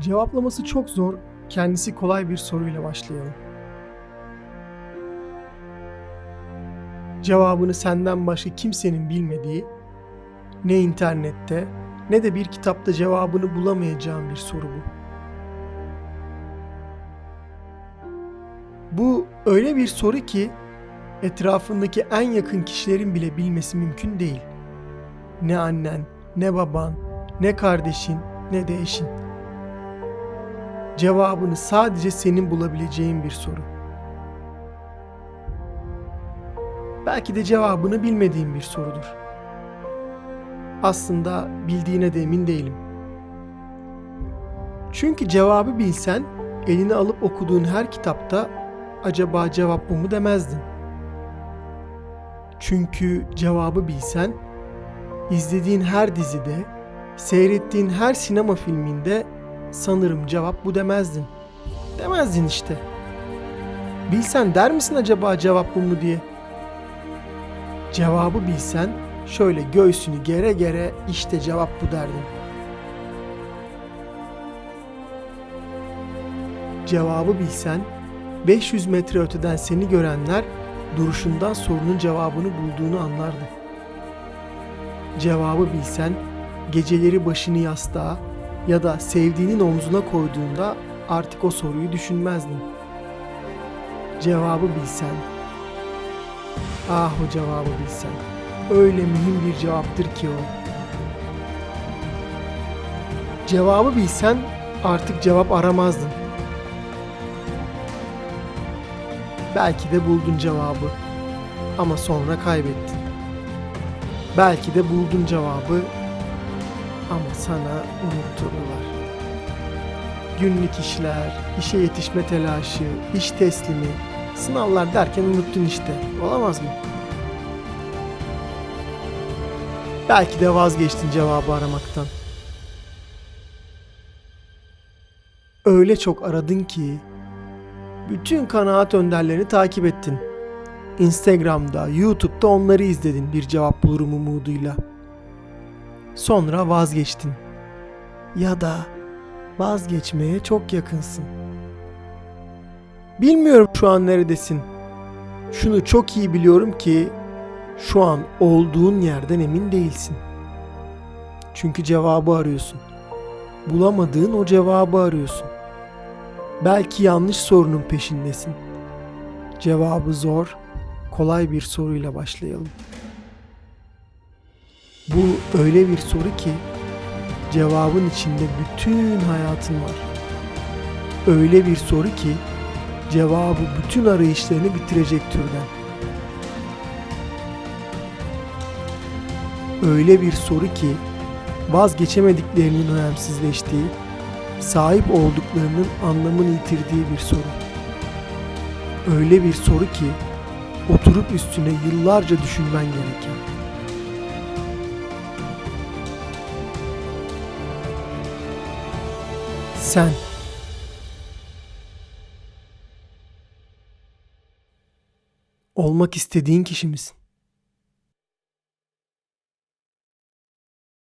Cevaplaması çok zor, kendisi kolay bir soruyla başlayalım. Cevabını senden başka kimsenin bilmediği, ne internette ne de bir kitapta cevabını bulamayacağın bir soru bu. Bu öyle bir soru ki etrafındaki en yakın kişilerin bile bilmesi mümkün değil. Ne annen, ne baban, ne kardeşin, ne de eşin. Cevabını sadece senin bulabileceğin bir soru. Belki de cevabını bilmediğin bir sorudur. Aslında bildiğine de emin değilim. Çünkü cevabı bilsen eline alıp okuduğun her kitapta acaba cevap bu mu demezdin. Çünkü cevabı bilsen izlediğin her dizide, seyrettiğin her sinema filminde sanırım cevap bu demezdin. Demezdin işte. Bilsen der misin acaba cevap bu mu diye? Cevabı bilsen şöyle göğsünü gere gere işte cevap bu derdin. Cevabı bilsen 500 metre öteden seni görenler duruşundan sorunun cevabını bulduğunu anlardı. Cevabı bilsen geceleri başını yastığa ya da sevdiğinin omzuna koyduğunda artık o soruyu düşünmezdin. Cevabı bilsen. Ah o cevabı bilsen. Öyle mühim bir cevaptır ki o. Cevabı bilsen artık cevap aramazdın. Belki de buldun cevabı ama sonra kaybettin. Belki de buldun cevabı ama sana unutturdular. Günlük işler, işe yetişme telaşı, iş teslimi, sınavlar derken unuttun işte. Olamaz mı? Belki de vazgeçtin cevabı aramaktan. Öyle çok aradın ki bütün kanaat önderlerini takip ettin. Instagram'da, YouTube'da onları izledin bir cevap bulurum umuduyla. Sonra vazgeçtin. Ya da vazgeçmeye çok yakınsın. Bilmiyorum şu an neredesin. Şunu çok iyi biliyorum ki şu an olduğun yerden emin değilsin. Çünkü cevabı arıyorsun. Bulamadığın o cevabı arıyorsun. Belki yanlış sorunun peşindesin. Cevabı zor, kolay bir soruyla başlayalım. Bu öyle bir soru ki cevabın içinde bütün hayatın var. Öyle bir soru ki cevabı bütün arayışlarını bitirecek türden. Öyle bir soru ki vazgeçemediklerinin önemsizleştiği, sahip olduklarının anlamını yitirdiği bir soru. Öyle bir soru ki oturup üstüne yıllarca düşünmen gereken. Sen olmak istediğin kişi misin?